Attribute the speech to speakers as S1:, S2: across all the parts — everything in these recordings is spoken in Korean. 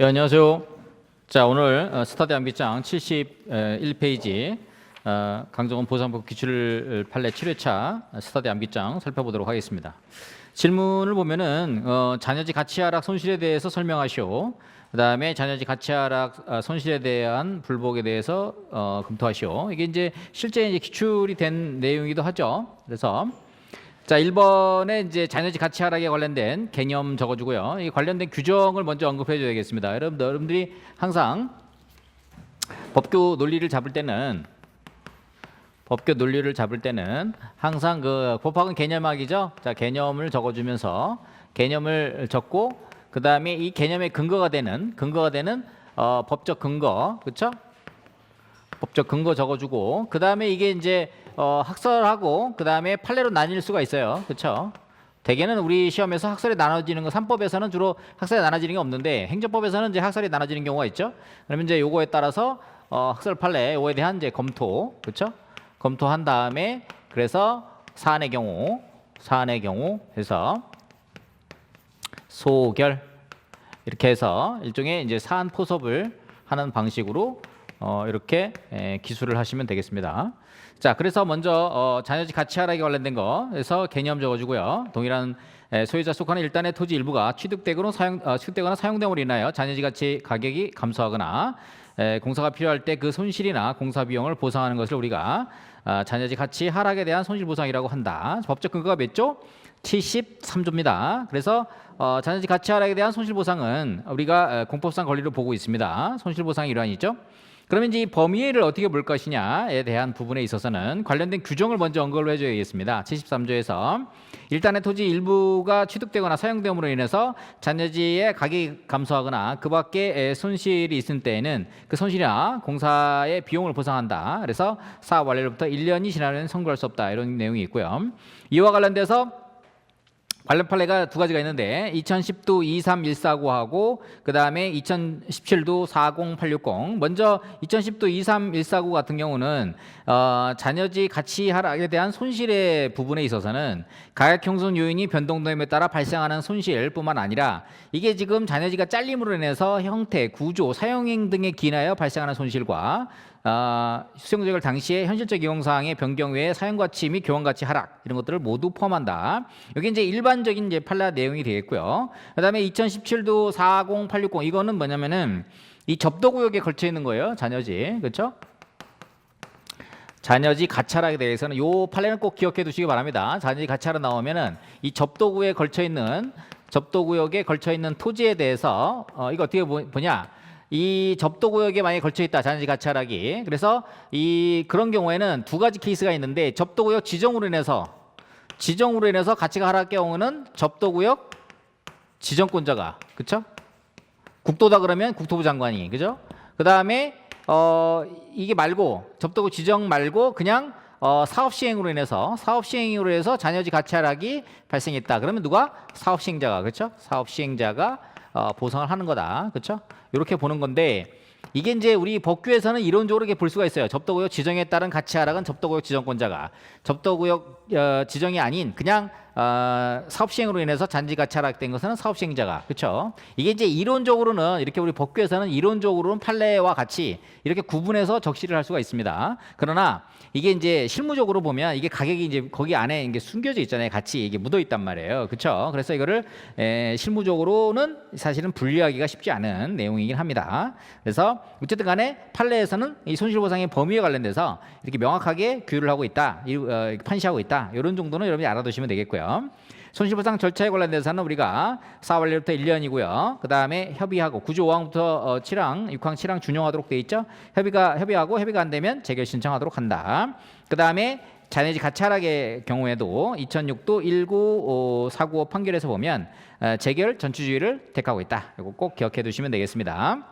S1: 예, 안녕하세요. 자, 오늘 어, 스타디 암기장 71페이지 어, 강정원 보상법 기출 판례 7회차 스타디 암기장 살펴보도록 하겠습니다. 질문을 보면은 어, 자녀지 가치 하락 손실에 대해서 설명하시오. 그다음에 자녀지 가치 하락 아, 손실에 대한 불복에 대해서 어, 검토하시오. 이게 이제 실제 이제 기출이 된 내용이기도 하죠. 그래서 자, 1번에 이제 자녀지 가치 하락에 관련된 개념 적어주고요. 이 관련된 규정을 먼저 언급해 줘야 겠습니다 여러분들, 여러분들이 항상 법규 논리를 잡을 때는 법규 논리를 잡을 때는 항상 그 법학은 개념학이죠. 자, 개념을 적어주면서 개념을 적고 그 다음에 이 개념의 근거가 되는 근거가 되는 어, 법적 근거, 그렇죠? 법적 근거 적어주고 그 다음에 이게 이제 어, 학설하고 그 다음에 판례로 나뉠 수가 있어요. 그렇죠? 대개는 우리 시험에서 학설이 나눠지는 거 삼법에서는 주로 학설이 나눠지는 게 없는데 행정법에서는 이제 학설이 나눠지는 경우가 있죠. 그러면 이제 요거에 따라서 어, 학설 판례 요거에 대한 이제 검토 그렇죠? 검토한 다음에 그래서 사안의 경우 사안의 경우 해서 소결 이렇게 해서 일종의 이제 사안 포섭을 하는 방식으로 어, 이렇게 에, 기술을 하시면 되겠습니다. 자, 그래서 먼저 어, 자녀지 가치 하락에 관련된 거, 그래서 개념 적어주고요. 동일한 에, 소유자 속하는 일단의 토지 일부가 취득되거나 사용 어, 취득되거나 사용됨으로 인하여 자녀지 가치 가격이 감소하거나 에, 공사가 필요할 때 그 손실이나 공사 비용을 보상하는 것을 우리가 아, 자녀지 가치 하락에 대한 손실 보상이라고 한다. 법적 근거가 몇 조? 73조입니다. 그래서 어, 자녀지 가치 하락에 대한 손실 보상은 우리가 에, 공법상 권리로 보고 있습니다. 손실 보상의 일환이죠. 그러면 이제 이 범위를 어떻게 볼 것이냐에 대한 부분에 있어서는 관련된 규정을 먼저 언급을 해줘야겠습니다. 73조에서 일단의 토지 일부가 취득되거나 사용됨으로 인해서 잔여지의 가격이 감소하거나 그 밖에 손실이 있을 때에는 그 손실이나 공사의 비용을 보상한다. 그래서 사업 완료로부터 1년이 지나면 선고할 수 없다. 이런 내용이 있고요. 이와 관련돼서 관련 판례가 두 가지가 있는데 2010도 23149하고 그 다음에 2017도 40860 먼저 2010도 23149 같은 경우는 어, 자녀지 가치 하락에 대한 손실의 부분에 있어서는 가격 형성 요인이 변동됨에 따라 발생하는 손실뿐만 아니라 이게 지금 자녀지가 잘림으로 인해서 형태, 구조, 사용행 등에 기인하여 발생하는 손실과 어, 수용자결 당시에 현실적 이용 사항의 변경 외에 사용 가치 및 교환 가치 하락 이런 것들을 모두 포함한다. 여기 이제 일반적인 이제 판례 내용이 되겠고요. 그다음에 2017도 40860 이거는 뭐냐면은 이 접도 구역에 걸쳐 있는 거예요. 자녀지. 그렇죠? 자녀지 가차락에 대해서는 요 판례는 꼭 기억해 두시기 바랍니다. 자녀지 가차락 나오면은 이 접도구에 걸쳐 있는 접도구역에 걸쳐 있는 토지에 대해서 어, 이거 어떻게 보- 보냐? 이 접도 구역에 많이 걸쳐 있다 자녀지 가차락이 그래서 이 그런 경우에는 두 가지 케이스가 있는데 접도 구역 지정으로 인해서 지정으로 인해서 가치가 하락할 경우는 접도 구역 지정권자가 그렇죠? 국도다 그러면 국토부 장관이 그죠? 그 다음에 어 이게 말고 접도구 지정 말고 그냥 어 사업 시행으로 인해서 사업 시행으로 해서 자녀지 가치 하락이 발생했다. 그러면 누가 사업 시행자가 그렇죠? 사업 시행자가 어 보상을 하는 거다. 그렇죠? 이렇게 보는 건데 이게 이제 우리 법규에서는 이론적으로 이렇게 볼 수가 있어요. 접도구역 지정에 따른 가치 하락은 접도구역 지정권자가 접도구역 어, 지정이 아닌 그냥 어, 사업 시행으로 인해서 잔지 가치 하락된 것은 사업 시행자가 그렇죠. 이게 이제 이론적으로는 이렇게 우리 법규에서는 이론적으로는 판례와 같이 이렇게 구분해서 적시를 할 수가 있습니다. 그러나 이게 이제 실무적으로 보면 이게 가격이 이제 거기 안에 이게 숨겨져 있잖아요. 같이 이게 묻어 있단 말이에요. 그렇죠. 그래서 이거를 에, 실무적으로는 사실은 분리하기가 쉽지 않은 내용이긴 합니다. 그래서 어쨌든 간에 판례에서는 이 손실보상의 범위에 관련돼서 이렇게 명확하게 규율을 하고 있다, 이, 어, 판시하고 있다. 이런 정도는 여러분이 알아두시면 되겠고요. 손실보상 절차에 관련돼서는 우리가 4월부터 1년이고요. 그 다음에 협의하고 구조 5항부터 어, 7항, 6항, 7항 준용하도록 돼 있죠. 협의가 협의하고 협의가 안 되면 재결 신청하도록 한다. 그 다음에 자녀지 가치 하락의 경우에도 2006도 19495 판결에서 보면 어, 재결 전추주의를 택하고 있다. 이거 꼭 기억해 두시면 되겠습니다.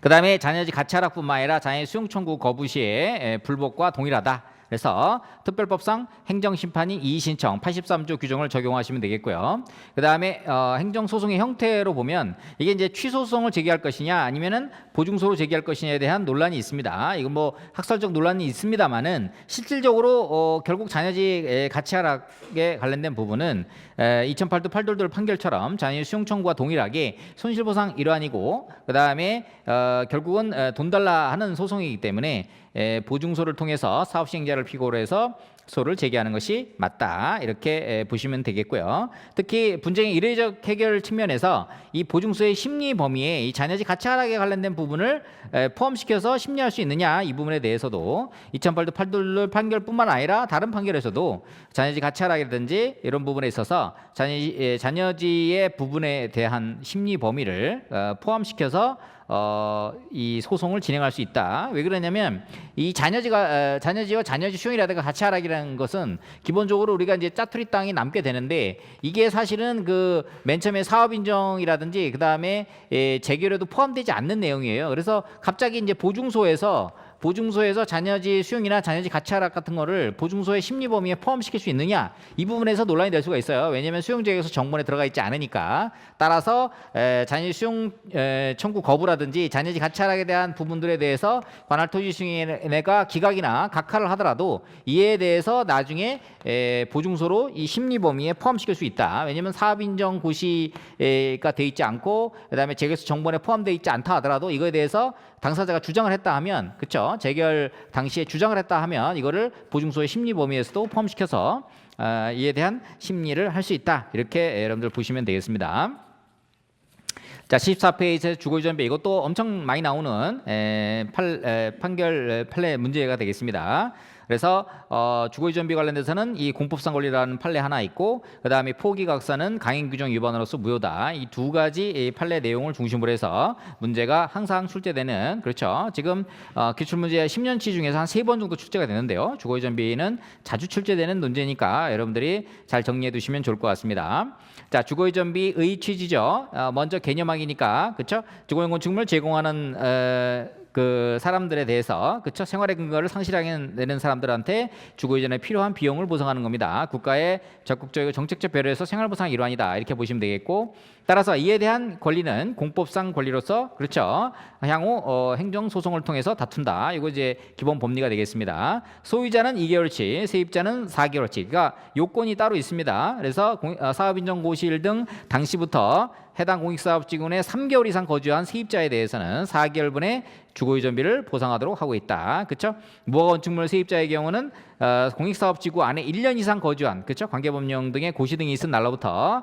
S1: 그 다음에 자녀지 가치 하락뿐만 아니라 자녀 수용 청구 거부 시에 에, 불복과 동일하다. 그래서 특별법상 행정심판이 이의신청 83조 규정을 적용하시면 되겠고요. 그 다음에 어, 행정소송의 형태로 보면 이게 이제 취소소송을 제기할 것이냐 아니면은 보증소로 제기할 것이냐에 대한 논란이 있습니다. 이건 뭐 학설적 논란이 있습니다만은 실질적으로 어, 결국 자녀지 가치 하락에 관련된 부분은 에, 2008도 팔돌돌 판결처럼 자녀 수용 청구와 동일하게 손실보상 일환이고 그 다음에 어, 결국은 에, 돈 달라 하는 소송이기 때문에 에, 보증소를 통해서 사업 시행자를 피고로 해서 소를 제기하는 것이 맞다 이렇게 에, 보시면 되겠고요. 특히 분쟁의 이례적 해결 측면에서 이 보증소의 심리 범위에 이 자녀지 가치 하락에 관련된 부분을 에, 포함시켜서 심리할 수 있느냐 이 부분에 대해서도 2008도 팔돌돌 판결뿐만 아니라 다른 판결에서도 자녀지 가치 하락이라든지 이런 부분에 있어서 자녀지, 에, 자녀지의 부분에 대한 심리 범위를 어, 포함시켜서 어, 이 소송을 진행할 수 있다. 왜 그러냐면 이 자녀지가 어, 자녀지와 자녀지 수용이라든가 가치 하락이라는 것은 기본적으로 우리가 이제 짜투리 땅이 남게 되는데 이게 사실은 그 맨 처음에 사업 인정이라든지 그 다음에 예, 재결에도 포함되지 않는 내용이에요. 그래서 갑자기 이제 보증소에서 보증소에서 자녀지 수용이나 자녀지 가치 하락 같은 거를 보증소의 심리 범위에 포함시킬 수 있느냐 이 부분에서 논란이 될 수가 있어요. 왜냐하면 수용제에서 정본에 들어가 있지 않으니까 따라서 에, 자녀지 수용 에, 청구 거부라든지 자녀지 가치 하락에 대한 부분들에 대해서 관할 토지 수용회가 기각이나 각하를 하더라도 이에 대해서 나중에 에, 보증소로 이 심리 범위에 포함시킬 수 있다. 왜냐하면 사업 인정 고시가 돼 있지 않고 그다음에 재개수 정본에 포함되어 있지 않다 하더라도 이거에 대해서 당사자가 주장을 했다 하면 그렇죠 재결 당시에 주장을 했다 하면 이거를 보증소의 심리 범위에서도 포함시켜서 어, 이에 대한 심리를 할 수 있다 이렇게 여러분들 보시면 되겠습니다. 자 14페이지 주거유전배 이것도 엄청 많이 나오는 에, 팔, 에, 판결 에, 판례 문제가 되겠습니다. 그래서 어, 주거유 전비 관련돼서는 이 공법상 권리라는 판례 하나 있고 그 다음에 포기각사는 강행 규정 위반으로서 무효다. 이 두 가지 이 판례 내용을 중심으로 해서 문제가 항상 출제되는 그렇죠. 지금 어, 기출문제 10년치 중에서 한 세 번 정도 출제가 되는데요. 주거유 전비는 자주 출제되는 문제니까 여러분들이 잘 정리해 두시면 좋을 것 같습니다. 자 주거유 전비의 취지죠. 어, 먼저 개념학이니까 그렇죠. 주거용 건축물 제공하는 어, 그 사람들에 대해서 그쵸 생활의 근거를 상실하게 되는 사람들한테 주거 이전에 필요한 비용을 보상하는 겁니다. 국가의 적극적이고 정책적 배려에서 생활 보상의 일환이다 이렇게 보시면 되겠고 따라서 이에 대한 권리는 공법상 권리로서 그렇죠 향후 어, 행정 소송을 통해서 다툰다. 이거 이제 기본 법리가 되겠습니다. 소유자는 2개월치, 세입자는 4개월치. 그러니까 요건이 따로 있습니다. 그래서 공, 어, 사업인정고시일 등 당시부터 해당 공익사업지구에 3개월 이상 거주한 세입자에 대해서는 4개월분의 주거유전비를 보상하도록 하고 있다. 그렇죠? 무허건축물 세입자의 경우는 어, 공익사업지구 안에 1년 이상 거주한 그렇죠? 관계법령 등의 고시 등이 있은 날로부터 어,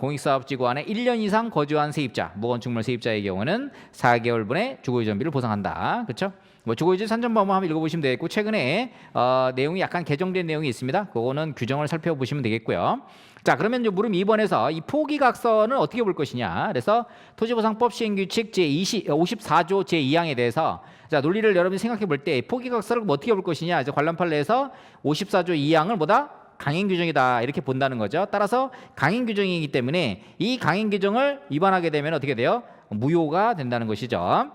S1: 공익사업지구 안에 1년 이상 거주한 세입자, 무건축물 세입자의 경우는 4개월분의 주거유전비를 보상한다. 그렇죠? 뭐 주거유지 산정법만 한번 읽어보시면 되겠고 최근에 어, 내용이 약간 개정된 내용이 있습니다. 그거는 규정을 살펴보시면 되겠고요. 자 그러면 이제 물음 2번에서 이 포기각서는 어떻게 볼 것이냐. 그래서 토지보상법 시행규칙 제 20, 54조 제 2항에 대해서 자 논리를 여러분이 생각해 볼 때 포기각서를 뭐 어떻게 볼 것이냐. 이제 관련 판례에서 54조 2항을 뭐다 강행 규정이다 이렇게 본다는 거죠. 따라서 강행 규정이기 때문에 이 강행 규정을 위반하게 되면 어떻게 돼요? 무효가 된다는 것이죠.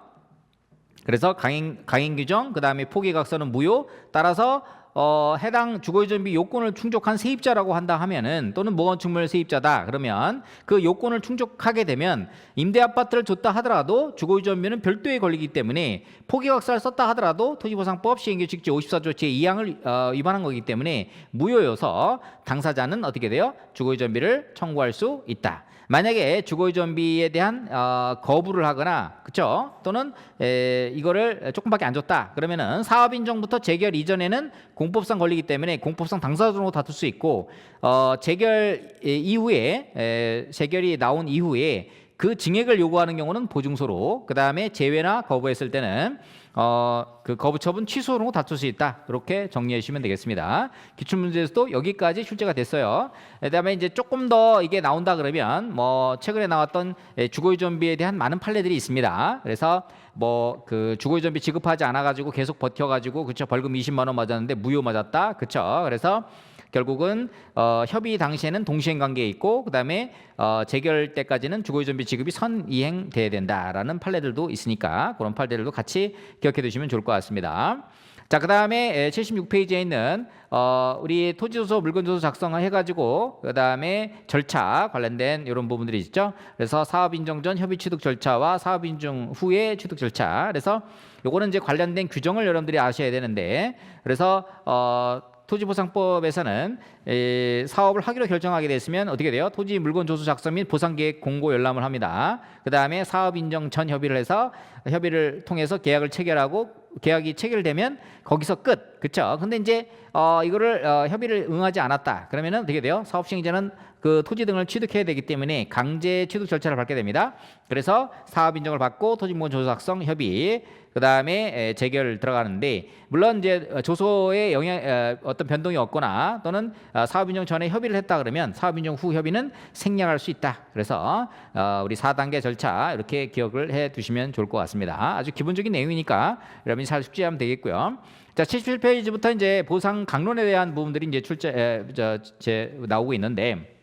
S1: 그래서 강행, 강행 규정, 그 다음에 포기각서는 무효. 따라서 어, 해당 주거유전비 요건을 충족한 세입자라고 한다 하면은 또는 무건축물 세입자다 그러면 그 요건을 충족하게 되면 임대 아파트를 줬다 하더라도 주거유전비는 별도의 권리이기 때문에 포기각서를 썼다 하더라도 토지보상법 시행규칙 제 54조 제 2항을 어, 위반한 거기 때문에 무효여서 당사자는 어떻게 돼요? 주거유전비를 청구할 수 있다. 만약에 주거유전비에 대한 어, 거부를 하거나 그렇죠 또는 에, 이거를 조금밖에 안 줬다. 그러면은 사업 인정부터 재결 이전에는 공법상 걸리기 때문에 공법상 당사자로 다툴 수 있고 어, 재결 에, 이후에 에, 재결이 나온 이후에 그 증액을 요구하는 경우는 보증소로 그 다음에 제외나 거부했을 때는 어, 그 거부 처분 취소로 다툴 수 있다. 그렇게 정리해 주시면 되겠습니다. 기출 문제에서도 여기까지 출제가 됐어요. 그다음에 이제 조금 더 이게 나온다 그러면 뭐 최근에 나왔던 예, 주거유전비에 대한 많은 판례들이 있습니다. 그래서 뭐 그 주거유전비 지급하지 않아 가지고 계속 버텨 가지고 그쵸 벌금 20만 원 맞았는데 무효 맞았다. 그쵸? 그래서 결국은 어, 협의 당시에는 동시행 관계에 있고 그다음에 어, 재결 때까지는 주거유전비 지급이 선이행돼야 된다라는 판례들도 있으니까 그런 판례들도 같이 기억해 두시면 좋을 것 같습니다. 자, 그 다음에 76페이지에 있는 어, 우리 토지조서 물건조서 작성을 해가지고 그 다음에 절차 관련된 이런 부분들이 있죠. 그래서 사업 인정 전 협의 취득 절차와 사업 인정 후의 취득 절차. 그래서 요거는 이제 관련된 규정을 여러분들이 아셔야 되는데 그래서 어, 토지보상법에서는 에, 사업을 하기로 결정하게 됐으면 어떻게 돼요? 토지 물건 조수 작성 및 보상 계획 공고 열람을 합니다. 그 다음에 사업 인정 전 협의를 해서 협의를 통해서 계약을 체결하고 계약이 체결되면 거기서 끝. 그렇죠? 근데 이제 어, 이거를 어, 협의를 응하지 않았다. 그러면은 어떻게 돼요? 사업 시행자는 그 토지 등을 취득해야 되기 때문에 강제 취득 절차를 밟게 됩니다. 그래서 사업 인정을 받고 토지 물건 조수 작성 협의 그 다음에 재결 들어가는데 물론 이제 조소에 영향 에, 어떤 변동이 없거나 또는 어, 사업 인정 전에 협의를 했다 그러면 사업 인정 후 협의는 생략할 수 있다. 그래서 어, 우리 4단계 절차 이렇게 기억을 해 두시면 좋을 것 같습니다. 아주 기본적인 내용이니까 여러분이 잘 숙지하면 되겠고요. 자, 77페이지부터 이제 보상 강론에 대한 부분들이 이제 출제 에, 저, 제, 나오고 있는데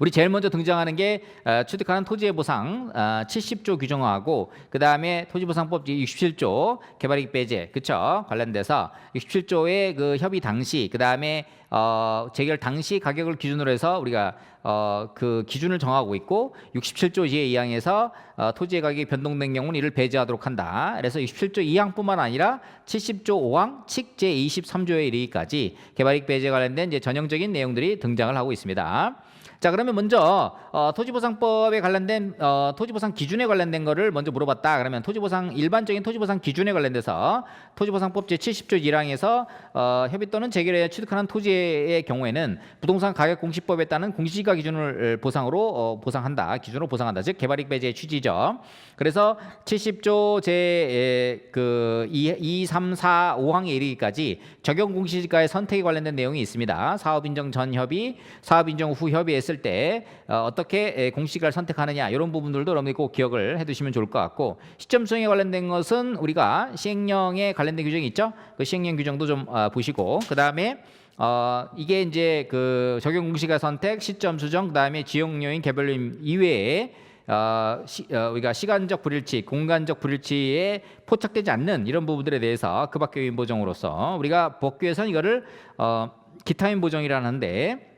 S1: 우리 제일 먼저 등장하는 게 어, 취득하는 토지의 보상 어, 70조 규정화하고 그 다음에 토지보상법 67조 개발이익 배제 그쵸 관련돼서 67조의 그 협의 당시 그 다음에 어, 재결 당시 가격을 기준으로 해서 우리가 어, 그 기준을 정하고 있고 67조 제2항에서 어, 토지의 가격이 변동된 경우는 이를 배제하도록 한다. 그래서 67조 2항뿐만 아니라 70조 5항 칙 제23조에 이르기까지 개발이익 배제 관련된 이제 전형적인 내용들이 등장을 하고 있습니다. 자 그러면 먼저 어, 토지보상법에 관련된 어, 토지보상 기준에 관련된 거를 먼저 물어봤다. 그러면 토지보상 일반적인 토지보상 기준에 관련돼서 토지보상법 제 70조 1항에서 어, 협의 또는 재결에 취득하는 토지의 경우에는 부동산 가격 공시법에 따른 공시지가 기준을 보상으로 어, 보상한다. 기준으로 보상한다. 즉 개발이익 배제의 취지죠. 그래서 70조 제그 2, 2, 3, 4, 5항에 이르기까지 적용 공시지가의 선택에 관련된 내용이 있습니다. 사업 인정 전 협의, 사업 인정 후 협의했을 때 어, 어떻게 공시지가를 선택하느냐 이런 부분들도 여러분들이 꼭 기억을 해두시면 좋을 것 같고 시점 수행에 관련된 것은 우리가 시행령에 관련된 규정이 있죠. 그 시행령 규정도 좀 어, 보시고 그 다음에 어 이게 이제 그 적용 공시가 선택, 시점 수정, 그다음에 지역 요인 개별림 이외에 어, 시, 어, 우리가 시간적 불일치, 공간적 불일치에 포착되지 않는 이런 부분들에 대해서 그 밖의 요인 보정으로서 우리가 법규에서는 이거를 어, 기타인 보정이라는데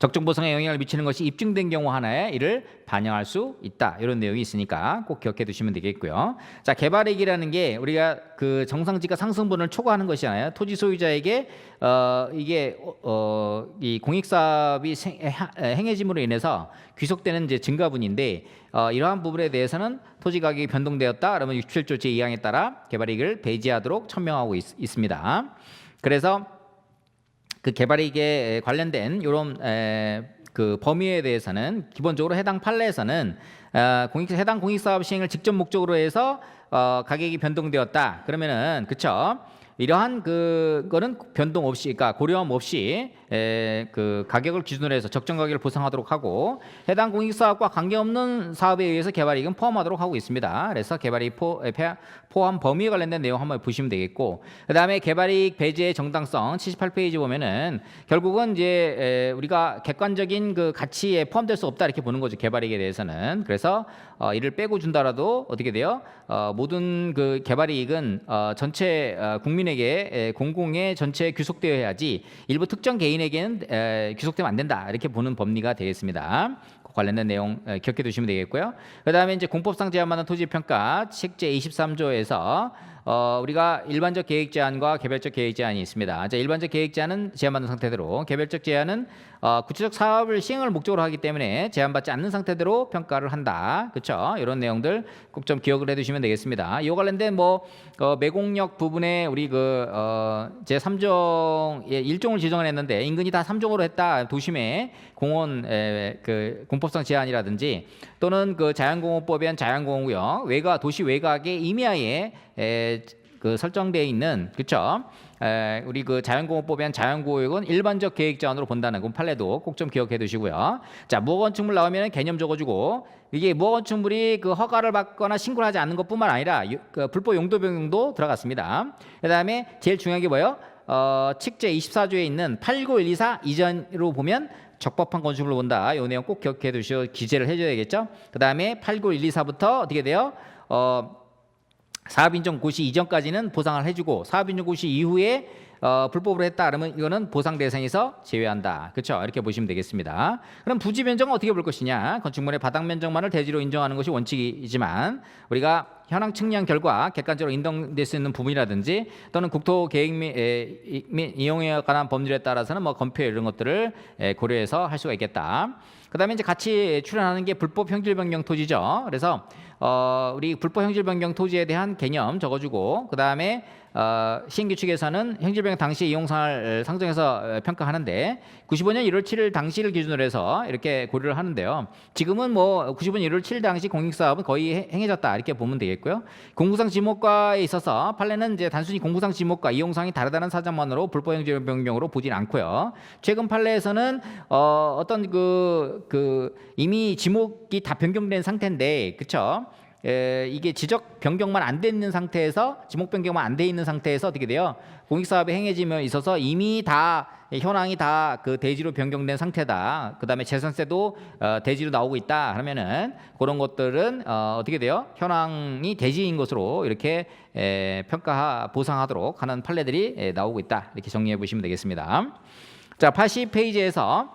S1: 적정 보상에 영향을 미치는 것이 입증된 경우 하나에 이를 반영할 수 있다. 이런 내용이 있으니까 꼭 기억해 두시면 되겠고요. 자, 개발액이라는 게 우리가 그 정상지가 상승분을 초과하는 것이잖아요. 토지 소유자에게 어 이게 어이 공익 사업이 행해짐으로 인해서 귀속되는 이제 증가분인데 어 이러한 부분에 대해서는 토지 가격이 변동되었다. 그러면 67조 제2항에 따라 개발액을 배제하도록 천명하고 있, 있습니다. 그래서 그 개발이익에 관련된 이런 그 범위에 대해서는 기본적으로 해당 판례에서는 어, 공익 해당 공익 사업 시행을 직접 목적으로 해서 어, 가격이 변동되었다. 그러면은 그쵸? 이러한 그 거는 변동 없이, 그러니까 고려함 없이 에, 그 가격을 기준으로 해서 적정 가격을 보상하도록 하고 해당 공익 사업과 관계없는 사업에 의해서 개발 이익은 포함하도록 하고 있습니다. 그래서 개발 이익 포, 포함 범위에 관련된 내용 한번 보시면 되겠고 그다음에 개발 이익 배제의 정당성 78페이지 보면은 결국은 이제 에, 우리가 객관적인 그 가치에 포함될 수 없다 이렇게 보는 거죠 개발 이익에 대해서는 그래서 어, 이를 빼고 준다라도 어떻게 돼요? 어, 모든 그 개발 이익은 어, 전체 어, 국민에게 에, 공공의 전체에 귀속되어야지 일부 특정 개인에게는 에, 귀속되면 안 된다 이렇게 보는 법리가 되겠습니다. 그 관련된 내용 에, 기억해 두시면 되겠고요. 그 다음에 이제 공법상 제한받는 토지 평가 책제 23조에서 어, 우리가 일반적 계획 제한과 개별적 계획 제한이 있습니다. 자, 일반적 계획 제한은 제한받는 상태대로, 개별적 제한은 어, 구체적 사업을 시행을 목적으로 하기 때문에 제한받지 않는 상태대로 평가를 한다. 그렇죠? 이런 내용들 꼭 좀 기억을 해두시면 되겠습니다. 이 관련된 뭐 어, 매공력 부분에 우리 그 어, 제 3종 예, 일종을 지정을 했는데 인근이 다 3종으로 했다. 도심에 공원 에, 그 공법상 제한이라든지 또는 그 자연공원법에 한 자연공원구역 외곽 도시 외곽의 임야에 에, 그 설정되어 있는 그렇죠? 에, 우리 그 자연공원법에 한 자연구역은 일반적 계획 제한으로 본다는 그 판례도 꼭 좀 기억해 두시고요. 자, 무건축물 나오면 개념 적어주고 이게 무건축물이 그 허가를 받거나 신고를 하지 않는 것뿐만 아니라 유, 그 불법 용도 변경도 들어갔습니다. 그다음에 제일 중요한 게 뭐예요? 어, 칙제 24조에 있는 89124 이전으로 보면 적법한 건축물로 본다. 이 내용 꼭 기억해 두시고 기재를 해줘야겠죠. 그 다음에 89124부터 어떻게 돼요? 어, 사업 인정 고시 이전까지는 보상을 해주고 사업 인정 고시 이후에 어, 불법으로 했다 그러면 이거는 보상 대상에서 제외한다. 그렇죠? 이렇게 보시면 되겠습니다. 그럼 부지 면적은 어떻게 볼 것이냐? 건축물의 바닥 면적만을 대지로 인정하는 것이 원칙이지만 우리가 현황 측량 결과 객관적으로 인정될 수 있는 부분이라든지 또는 국토 계획 및, 이용에 관한 법률에 따라서는 뭐 검표 이런 것들을 에, 고려해서 할 수가 있겠다. 그다음에 이제 같이 출연하는 게 불법 형질 변경 토지죠. 그래서 어, 우리 불법 형질 변경 토지에 대한 개념 적어주고 그 다음에 어, 시행규칙에서는 형질 변경 당시 이용상을 상정해서 어, 평가하는데 95년 1월 7일 당시를 기준으로 해서 이렇게 고려를 하는데요. 지금은 뭐 95년 1월 7일 당시 공익사업은 거의 해- 행해졌다 이렇게 보면 되겠고요. 공구상 지목과에 있어서 판례는 이제 단순히 공구상 지목과 이용상이 다르다는 사정만으로 불법 형질 변경으로 보진 않고요. 최근 판례에서는 어, 어떤 그, 그 이미 지목이 다 변경된 상태인데, 그렇죠? 에, 이게 지적 변경만 안 돼 있는 상태에서 지목 변경만 안 돼 있는 상태에서 어떻게 돼요? 공익 사업에 행해지면 있어서 이미 다 현황이 다 그 대지로 변경된 상태다. 그다음에 재산세도 어, 대지로 나오고 있다. 하면은 그런 것들은 어, 어떻게 돼요? 현황이 대지인 것으로 이렇게 에, 평가 보상하도록 하는 판례들이 에, 나오고 있다. 이렇게 정리해 보시면 되겠습니다. 자, 80페이지에서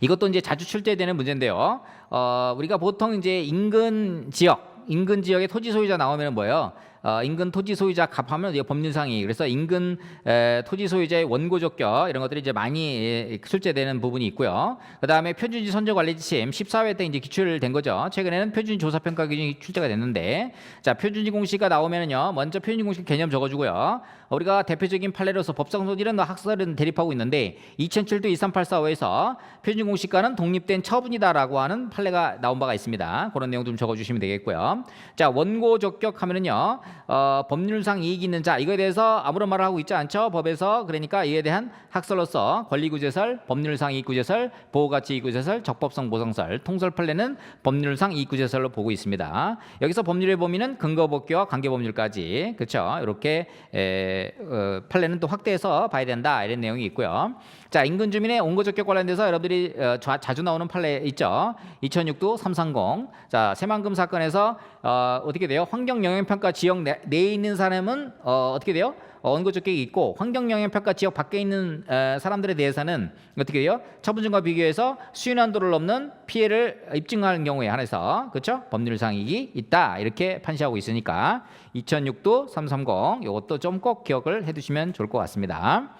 S1: 이것도 이제 자주 출제되는 문제인데요. 어, 우리가 보통 이제 인근 지역, 인근 지역의 토지 소유자 나오면 뭐예요? 어, 인근 토지 소유자 값하면 이게 법률상이 그래서 인근 에, 토지 소유자의 원고 적격 이런 것들이 이제 많이 에, 출제되는 부분이 있고요. 그다음에 표준지 선정 관리 지침 14회 때 이제 기출된 거죠. 최근에는 표준지 조사 평가 기준이 출제가 됐는데 자, 표준지 공시가 나오면은요. 먼저 표준지 공시 개념 적어 주고요. 우리가 대표적인 판례로서 법상 소지는 학설은 대립하고 있는데 2007도 23845에서 표준 공시가는 독립된 처분이다라고 하는 판례가 나온 바가 있습니다. 그런 내용 좀 적어 주시면 되겠고요. 자, 원고 적격하면은요. 어, 법률상 이익이 있는 자 이거에 대해서 아무런 말을 하고 있지 않죠. 법에서 그러니까 이에 대한 학설로서 권리구제설, 법률상 이익구제설, 보호가치 이익구제설, 적법성 보상설, 통설 판례는 법률상 이익구제설로 보고 있습니다. 여기서 법률의 범위는 근거법규와 관계법률까지 그렇죠. 이렇게 에, 어, 판례는 또 확대해서 봐야 된다 이런 내용이 있고요. 자 인근 주민의 온거적격 관련돼서 여러분들이 어, 자, 자주 나오는 판례 있죠. 2006도 330. 자 새만금 사건에서 어, 어떻게 돼요? 환경 영향 평가 지역 내, 내에 있는 사람은 어, 어떻게 돼요? 어, 원고적격이 있고 환경 영향 평가 지역 밖에 있는 에, 사람들에 대해서는 어떻게 돼요? 처분준과 비교해서 수인 한도를 넘는 피해를 입증하는 경우에 한해서 그렇죠? 법률상 이익이 있다 이렇게 판시하고 있으니까 2006도 330 이것도 좀 꼭 기억을 해두시면 좋을 것 같습니다.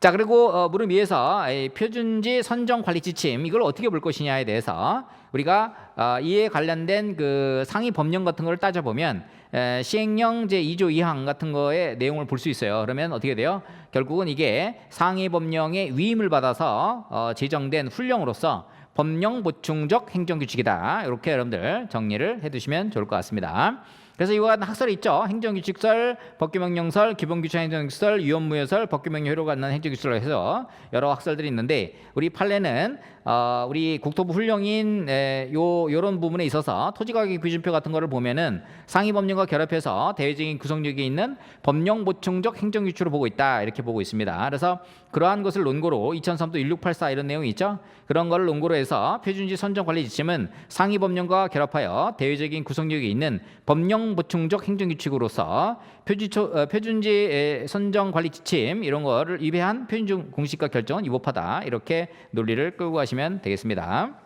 S1: 자 그리고 어, 물음 위에서 이 표준지 선정 관리 지침 이걸 어떻게 볼 것이냐에 대해서 우리가 어, 이에 관련된 그 상위 법령 같은 걸 따져보면 에, 시행령 제 2조 2항 같은 거의 내용을 볼 수 있어요. 그러면 어떻게 돼요? 결국은 이게 상위 법령의 위임을 받아서 어, 제정된 훈령으로서 법령 보충적 행정 규칙이다. 이렇게 여러분들 정리를 해두시면 좋을 것 같습니다. 그래서 이와 같은 학설이 있죠. 행정규칙설, 법규명령설, 기본규칙 행정규칙설, 위헌무효설, 법규명령 효력을 갖는 행정규칙설로 해서 여러 학설들이 있는데 우리 판례는 어, 우리 국토부 훈령인 에, 요 요런 부분에 있어서 토지가격 기준표 같은 거를 보면은 상위 법령과 결합해서 대외적인 구성력이 있는 법령 보충적 행정규칙으로 보고 있다 이렇게 보고 있습니다. 그래서 그러한 것을 논고로 2003도 1684 이런 내용이 있죠. 그런 거를 논고로 해서 표준지 선정 관리 지침은 상위 법령과 결합하여 대외적인 구성력이 있는 법령 보충적 행정규칙으로서 표준초, 어, 표준지 에, 선정 관리 지침 이런 거를 위배한 표준지 공식과 결정은 위법하다 이렇게 논리를 끌고 가시면 되겠습니다.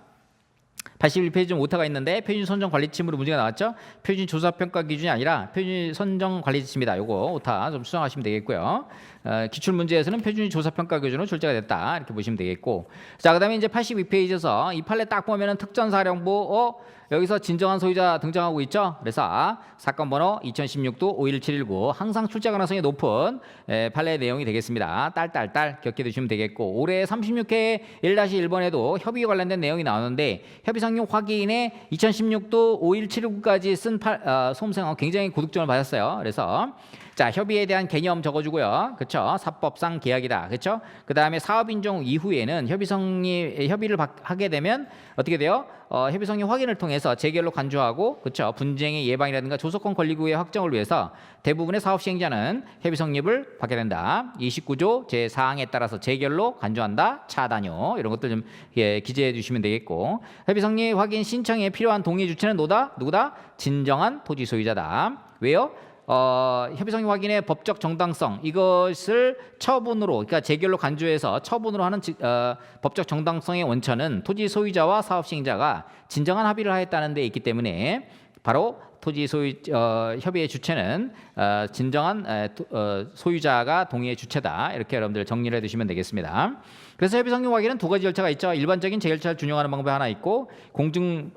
S1: 81페이지 좀 오타가 있는데 표준 선정 관리 지침으로 문제가 나왔죠. 표준 조사 평가 기준이 아니라 표준 선정 관리 지침이다. 요거 오타 좀 수정하시면 되겠고요. 어, 기출 문제에서는 표준 조사 평가 기준으로 출제가 됐다. 이렇게 보시면 되겠고. 자, 그다음에 이제 82페이지에서 이 판례 딱 보면은 특전 사령부 어 여기서 진정한 소유자 등장하고 있죠. 그래서 아, 사건 번호 2016도 51719 항상 출제 가능성이 높은 에, 판례 내용이 되겠습니다. 딸딸딸 기억해 두시면 되겠고 올해 36회 1-1번에도 협의 관련된 내용이 나오는데 협의 상용 확인에 2016도 51719까지 쓴 팔, 어, 소음생어 굉장히 고득점을 받았어요. 그래서 자 협의에 대한 개념 적어주고요. 그렇죠? 사법상 계약이다. 그렇죠? 그 다음에 사업 인정 이후에는 협의 성립 협의를 박- 하게 되면 어떻게 돼요? 어, 협의 성립 확인을 통해서 재결로 간주하고 그렇죠? 분쟁의 예방이라든가 조속권 권리구의 확정을 위해서 대부분의 사업 시행자는 협의 성립을 받게 된다. 29조 제 사항에 따라서 재결로 간주한다. 차단요 이런 것들 좀 예, 기재해 주시면 되겠고 협의 성립 확인 신청에 필요한 동의 주체는 노다 누구다? 진정한 토지 소유자다. 왜요? 어, 협의성 확인의 법적 정당성 이것을 처분으로 그러니까 재결로 간주해서 처분으로 하는 지- 어, 법적 정당성의 원천은 토지 소유자와 사업 시행자가 진정한 합의를 하였다는 데 있기 때문에 바로 토지 소유 어, 협의의 주체는 어, 진정한 에, 토- 어, 소유자가 동의의 주체다 이렇게 여러분들 정리를 해두시면 되겠습니다. 그래서 협의 성립 확인은 두 가지 절차가 있죠. 일반적인 재결차를 준용하는 방법이 하나 있고 공중에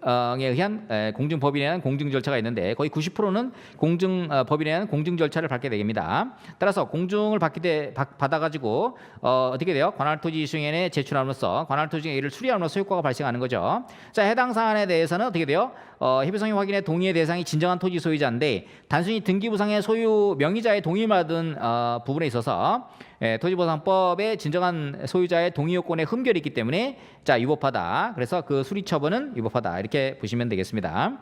S1: 의한 에, 공중 법인에 의한 공중 절차가 있는데 거의 90%는 공중 어, 법인에 의한 공중 절차를 밟게 됩니다. 따라서 공중을 받게 돼, 받, 받아가지고 어, 어떻게 돼요? 관할 토지 수행에 제출함으로써 관할 토지의 일을 수리함으로써 효과가 발생하는 거죠. 자 해당 사안에 대해서는 어떻게 돼요? 어, 협의 성립 확인의 동의의 대상이 진정한 토지 소유자인데 단순히 등기부상의 소유 명의자의 동의를 받은 어, 부분에 있어서 예, 토지보상법에 진정한 소유자의 동의 요건에 흠결이 있기 때문에 자 위법하다. 그래서 그 수리 처분은 위법하다. 이렇게 보시면 되겠습니다.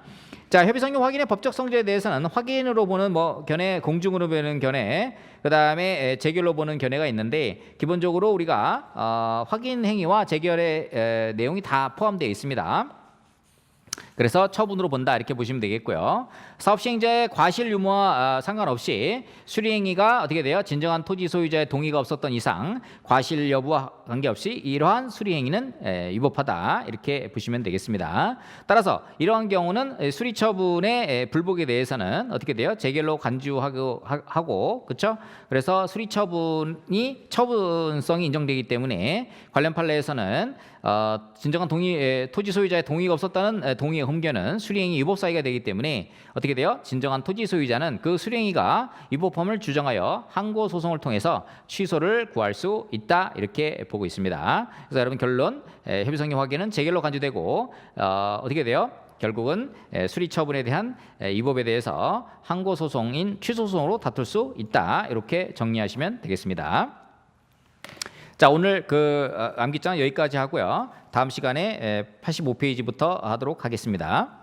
S1: 자 협의 성립 확인의 법적 성질에 대해서는 확인으로 보는 뭐 견해, 공중으로 보는 견해, 그 다음에 재결로 보는 견해가 있는데 기본적으로 우리가 어, 확인 행위와 재결의 에, 내용이 다 포함되어 있습니다. 그래서 처분으로 본다 이렇게 보시면 되겠고요. 사업 시행자의 과실 유무와 아, 상관없이 수리 행위가 어떻게 돼요? 진정한 토지 소유자의 동의가 없었던 이상 과실 여부와 관계없이 이러한 수리 행위는 에, 위법하다 이렇게 보시면 되겠습니다. 따라서 이러한 경우는 에, 수리 처분의 에, 불복에 대해서는 어떻게 돼요? 재결로 간주하고 하- 하고 그렇죠? 그래서 수리 처분이 처분성이 인정되기 때문에 관련 판례에서는 어, 진정한 동의 에, 토지 소유자의 동의가 없었다는 에, 동의의 흠결은 수리행위 위법 사유가 되기 때문에 어떻게 돼요? 진정한 토지 소유자는 그 수리행위가 위법함을 주장하여 항고 소송을 통해서 취소를 구할 수 있다 이렇게 보고 있습니다. 그래서 여러분 결론 에, 협의성의 확인은 재결로 간주되고 어, 어떻게 돼요? 결국은 에, 수리 처분에 대한 에, 위법에 대해서 항고 소송인 취소 소송으로 다툴 수 있다 이렇게 정리하시면 되겠습니다. 자 오늘 그 어, 암기장 여기까지 하고요. 다음 시간에 85페이지부터 하도록 하겠습니다.